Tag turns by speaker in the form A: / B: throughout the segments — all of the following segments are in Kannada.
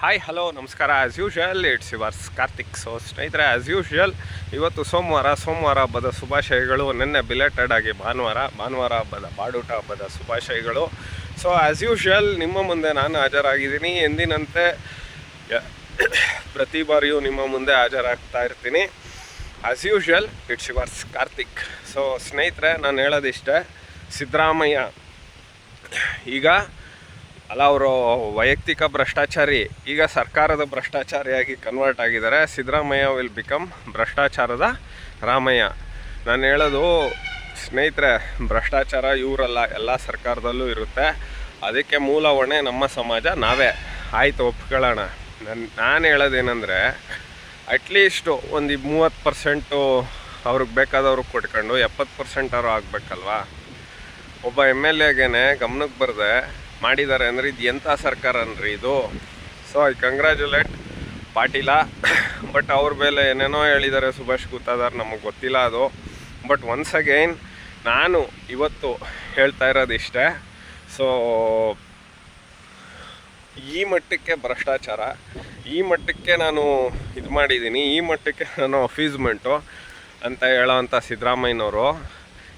A: ಹಾಯ್ ಹಲೋ ನಮಸ್ಕಾರ. As usual it's yours Karthik so ಸ್ನೇಹಿತರೆ ಆ್ಯಸ್ ಯೂಶ್ವಲ್ ಇವತ್ತು ಸೋಮವಾರ ಸೋಮವಾರ ಹಬ್ಬದ ಶುಭಾಶಯಗಳು. ನಿನ್ನೆ ಬಿಲೆಟೆಡ್ ಆಗಿ ಭಾನುವಾರ ಭಾನುವಾರ ಹಬ್ಬದ ಬಾಡೂಟ ಹಬ್ಬದ ಶುಭಾಶಯಗಳು. ಸೊ ಆ್ಯಸ್ ಯೂಶ್ವಲ್ ನಿಮ್ಮ ಮುಂದೆ ನಾನು ಹಾಜರಾಗಿದ್ದೀನಿ. ಎಂದಿನಂತೆ ಪ್ರತಿ ಬಾರಿಯೂ ನಿಮ್ಮ ಮುಂದೆ ಹಾಜರಾಗ್ತಾ ಇರ್ತೀನಿ. As usual it's yours Karthik so ಸ್ನೇಹಿತರೆ, ನಾನು ಹೇಳೋದಿಷ್ಟೇ, ಸಿದ್ದರಾಮಯ್ಯ, ಈಗ ಅಲ್ಲ, ಅವರು ವೈಯಕ್ತಿಕ ಭ್ರಷ್ಟಾಚಾರಿ, ಈಗ ಸರ್ಕಾರದ ಭ್ರಷ್ಟಾಚಾರಿಯಾಗಿ ಕನ್ವರ್ಟ್ ಆಗಿದ್ದಾರೆ. ಸಿದ್ದರಾಮಯ್ಯ ವಿಲ್ ಬಿಕಮ್ ಭ್ರಷ್ಟಾಚಾರದ ರಾಮಯ್ಯ. ನಾನು ಹೇಳೋದು, ಸ್ನೇಹಿತರೆ, ಭ್ರಷ್ಟಾಚಾರ ಇವರಲ್ಲ, ಎಲ್ಲ ಸರ್ಕಾರದಲ್ಲೂ ಇರುತ್ತೆ. ಅದಕ್ಕೆ ಮೂಲ ಹೊಣೆ ನಮ್ಮ ಸಮಾಜ, ನಾವೇ. ಆಯಿತು, ಒಪ್ಕೊಳ್ಳೋಣ. ನನ್ನ ನಾನು ಹೇಳೋದೇನೆಂದರೆ ಅಟ್ಲೀಸ್ಟು ಒಂದು ಮೂವತ್ತು ಪರ್ಸೆಂಟು ಅವ್ರಿಗೆ ಬೇಕಾದವ್ರಿಗೆ ಕೊಟ್ಕೊಂಡು, ಎಪ್ಪತ್ತು ಪರ್ಸೆಂಟ್ ಅವರು ಆಗಬೇಕಲ್ವಾ? ಒಬ್ಬ ಎಂ ಎಲ್ ಎಗೇನೆ ಗಮನಕ್ಕೆ ಬರದೆ ಮಾಡಿದ್ದಾರೆ ಅಂದರೆ ಇದು ಎಂಥ ಸರ್ಕಾರ ಅನ್ರಿ ಇದು? So I congratulate Patil. But ಅವ್ರ ಮೇಲೆ ಏನೇನೋ ಹೇಳಿದ್ದಾರೆ ಸುಭಾಷ್ ಗುತ್ತಾದಾರ್, ನಮಗೆ ಗೊತ್ತಿಲ್ಲ ಅದು. ಬಟ್ ಒನ್ಸ್ ಅಗೇನ್ ನಾನು ಇವತ್ತು ಹೇಳ್ತಾ ಇರೋದು ಇಷ್ಟೇ. ಸೊ ಈ ಮಟ್ಟಕ್ಕೆ ಭ್ರಷ್ಟಾಚಾರ, ಈ ಮಟ್ಟಕ್ಕೆ ನಾನು ಇದು ಮಾಡಿದ್ದೀನಿ, ಈ ಮಟ್ಟಕ್ಕೆ ನಾನು ಅಫೀಸ್ಮೆಂಟು ಅಂತ ಹೇಳೋವಂಥ ಸಿದ್ದರಾಮಯ್ಯನವರು.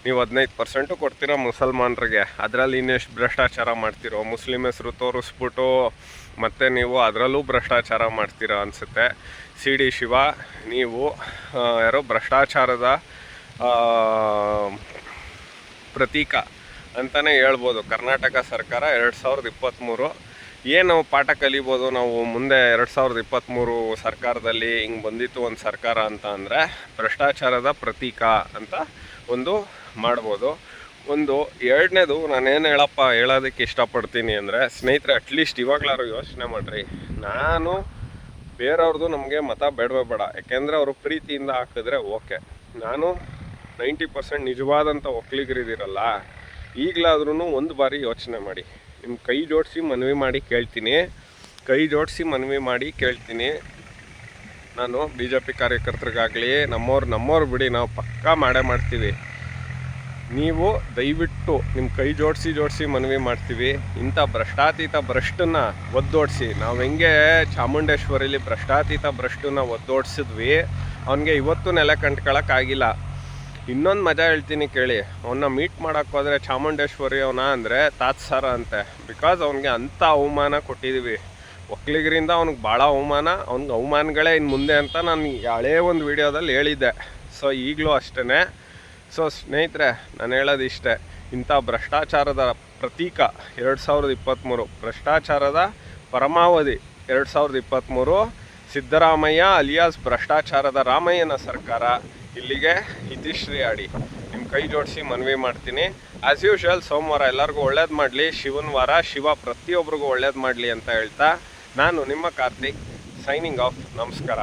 A: ನೀವು ಹದಿನೈದು ಪರ್ಸೆಂಟು ಕೊಡ್ತೀರಾ ಮುಸಲ್ಮಾನರಿಗೆ. ಅದರಲ್ಲಿ ಇನ್ನೆಷ್ಟು ಭ್ರಷ್ಟಾಚಾರ ಮಾಡ್ತಿರೋ, ಮುಸ್ಲಿಂ ಹೆಸರು ತೋರಿಸ್ಬಿಟ್ಟು ಮತ್ತು ನೀವು ಅದರಲ್ಲೂ ಭ್ರಷ್ಟಾಚಾರ ಮಾಡ್ತೀರಾ ಅನಿಸುತ್ತೆ. ಸಿ ಡಿ ಶಿವ, ನೀವು ಯಾರೋ ಭ್ರಷ್ಟಾಚಾರದ ಪ್ರತೀಕ ಅಂತಲೇ ಹೇಳ್ಬೋದು. ಕರ್ನಾಟಕ ಸರ್ಕಾರ ಎರಡು ಸಾವಿರದ ಇಪ್ಪತ್ತ್ಮೂರು ಏನು ನಾವು ಪಾಠ ಕಲಿಬೋದು? ನಾವು ಮುಂದೆ ಎರಡು ಸಾವಿರದ ಇಪ್ಪತ್ತ್ಮೂರು ಸರ್ಕಾರದಲ್ಲಿ ಹಿಂಗೆ ಬಂದಿತ್ತು ಒಂದು ಸರ್ಕಾರ ಅಂತ ಅಂದರೆ ಭ್ರಷ್ಟಾಚಾರದ ಪ್ರತೀಕ ಅಂತ ಒಂದು ಮಾಡ್ಬೋದು. ಒಂದು ಎರಡನೇದು ನಾನೇನು ಹೇಳಪ್ಪ, ಹೇಳೋದಕ್ಕೆ ಇಷ್ಟಪಡ್ತೀನಿ ಅಂದರೆ ಸ್ನೇಹಿತರೆ ಅಟ್ಲೀಸ್ಟ್ ಇವಾಗಲಾರು ಯೋಚನೆ ಮಾಡಿರಿ. ನಾನು ಬೇರೆಯವ್ರದ್ದು ನಮಗೆ ಮತ ಬೇಡವೇ ಬೇಡ. ಯಾಕೆಂದರೆ ಅವರು ಪ್ರೀತಿಯಿಂದ ಹಾಕಿದ್ರೆ ಓಕೆ. ನಾನು ನೈಂಟಿ ಪರ್ಸೆಂಟ್ ನಿಜವಾದಂಥ ಒಕ್ಕಲಿಗರಿದ್ದೀರಲ್ಲ ಈಗಲಾದ್ರೂ ಒಂದು ಬಾರಿ ಯೋಚನೆ ಮಾಡಿ. ನಿಮ್ಮ ಕೈ ಜೋಡಿಸಿ ಮನವಿ ಮಾಡಿ ಕೇಳ್ತೀನಿ. ಕೈ ಜೋಡಿಸಿ ಮನವಿ ಮಾಡಿ ಕೇಳ್ತೀನಿ. ನಾನು ಬಿ ಜೆ ಪಿ ಕಾರ್ಯಕರ್ತರಿಗಾಗಲಿ, ನಮ್ಮವ್ರು ನಮ್ಮವ್ರು ಬಿಡಿ, ನಾವು ಪಕ್ಕಾ ಮಾಡೇ ಮಾಡ್ತೀವಿ. ನೀವು ದಯವಿಟ್ಟು ನಿಮ್ಮ ಕೈ ಜೋಡಿಸಿ ಜೋಡಿಸಿ ಮನವಿ ಮಾಡ್ತೀವಿ. ಇಂಥ ಭ್ರಷ್ಟಾತೀತ ಭ್ರಷ್ಟನ್ನ ಒದ್ದೋಡಿಸಿ. ನಾವು ಹೆಂಗೆ ಚಾಮುಂಡೇಶ್ವರಿಲಿ ಭ್ರಷ್ಟಾತೀತ ಭ್ರಷ್ಟನ್ನ ಒದ್ದೋಡಿಸಿದ್ವಿ, ಅವನಿಗೆ ಇವತ್ತು ನೆಲೆ ಕಂಡ್ಕೊಳಕ್ಕಾಗಿಲ್ಲ ಇನ್ನೊಂದು ಮಜಾ ಹೇಳ್ತೀನಿ ಕೇಳಿ. ಅವನ್ನ ಮೀಟ್ ಮಾಡೋಕ್ಕೆ ಹೋದರೆ ಚಾಮುಂಡೇಶ್ವರಿ ಅವನ ಅಂದರೆ ತಾತ್ಸಾರ ಅಂತೆ. ಬಿಕಾಸ್ ಅವನಿಗೆ ಅಂಥ ಅವಮಾನ ಕೊಟ್ಟಿದ್ದೀವಿ ಒಕ್ಕಲಿಗರಿಂದ ಅವ್ನಿಗೆ ಭಾಳ ಅವಮಾನ, ಅವ್ನಿಗೆ ಅವಮಾನಗಳೇ ಇನ್ನು ಮುಂದೆ ಅಂತ ನಾನು ಹಳೇ ಒಂದು ವಿಡಿಯೋದಲ್ಲಿ ಹೇಳಿದ್ದೆ. ಸೊ ಈಗಲೂ ಅಷ್ಟೇ ಸೊ ಸ್ನೇಹಿತರೆ, ನಾನು ಹೇಳೋದು ಇಷ್ಟೇ. ಇಂಥ ಭ್ರಷ್ಟಾಚಾರದ ಪ್ರತೀಕ ಎರಡು ಸಾವಿರದ ಇಪ್ಪತ್ತ್ಮೂರು ಭ್ರಷ್ಟಾಚಾರದ ಪರಮಾವಧಿ ಎರಡು ಸಾವಿರದ ಇಪ್ಪತ್ತ್ಮೂರು ಸಿದ್ದರಾಮಯ್ಯ ಅಲಿಯಾಸ್ ಭ್ರಷ್ಟಾಚಾರದ ರಾಮಯ್ಯನ ಸರ್ಕಾರ. ಇಲ್ಲಿಗೆ ಇತಿಶ್ರೀ ಆಡಿ ನಿಮ್ಮ ಕೈ ಜೋಡಿಸಿ ಮನವಿ ಮಾಡ್ತೀನಿ. ಆ್ಯಸ್ ಯೂಶುವಲ್ ಸೋಮವಾರ ಎಲ್ಲರಿಗೂ ಒಳ್ಳೇದು ಮಾಡಲಿ. ಶಿವನ ವಾರ, ಶಿವ ಪ್ರತಿಯೊಬ್ಬರಿಗೂ ಒಳ್ಳೇದು ಮಾಡಲಿ ಅಂತ ಹೇಳ್ತಾ ನಾನು ನಿಮ್ಮ ಕಾರ್ತಿಕ್ ಸೈನಿಂಗ್ ಆಫ್ ನಮಸ್ಕಾರ.